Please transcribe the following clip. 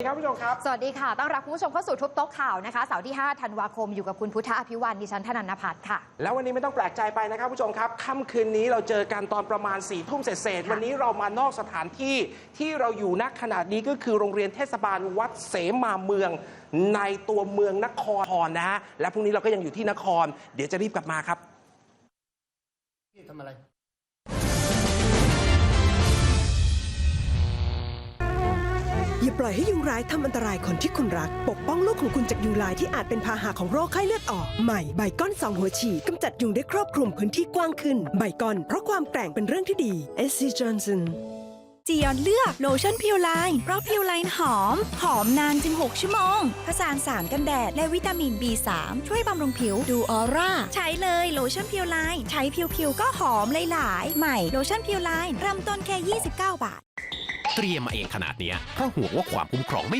ครับผู้ชมครับ สวัสดีค่ะ ต้อนรับคุณผู้ชมเข้าสู่ทุบโต๊ะข่าวนะคะเสาร์ที่ 5 ธันวาคมอยู่กับคุณพุทธอภิวันดิฉันธนันนพัฒน์ค่ะ แล้ววันนี้ไม่ต้องแปลกใจไปนะครับผู้ชมครับค่ำคืนนี้เราเจอกันตอนประมาณ4ี่ทุ่มเศษๆวันนี้เรามานอกสถานที่ที่เราอยู่ณขณะนี้ก็คือโรงเรียนเทศบาลวัดเสมาเมือง ในตัวเมืองนครนะฮะและพรุ่งนี้เราก็ยังอยู่ที่นคร เดี๋ยวจะรีบกลับมาครับพี่ทำอะไร อย่าปล่อยให้ยุงร้ายทำอันตรายคนที่คุณรัก ปกป้องลูกของคุณจากยุงลายที่อาจเป็นพาหะของโรคไข้เลือดออก ใหม่ใบก้อนสองหัวฉีดกำจัดยุงได้ครอบคลุมพื้นที่กว้างขึ้น ใบก้อนเพราะความแกร่งเป็นเรื่องที่ดี SC Johnson จียอนเลือกโลชั่นพิวไลน์เพราะพิวไลน์หอม หอมนานถึง 6 ชั่วโมง ผสานสารกันแดด และวิตามิน B3 ช่วยบำรุงผิวดูออร่า ใช้เลยโลชั่นพิวไลน์ใช้ผิวๆก็หอมหลายๆ ใหม่โลชั่นพิวไลน์เริ่มต้นแค่ 29 บาท เตรียมมาเองขนาดเนี้ยเพราะห่วงว่าความคุ้มครองไม่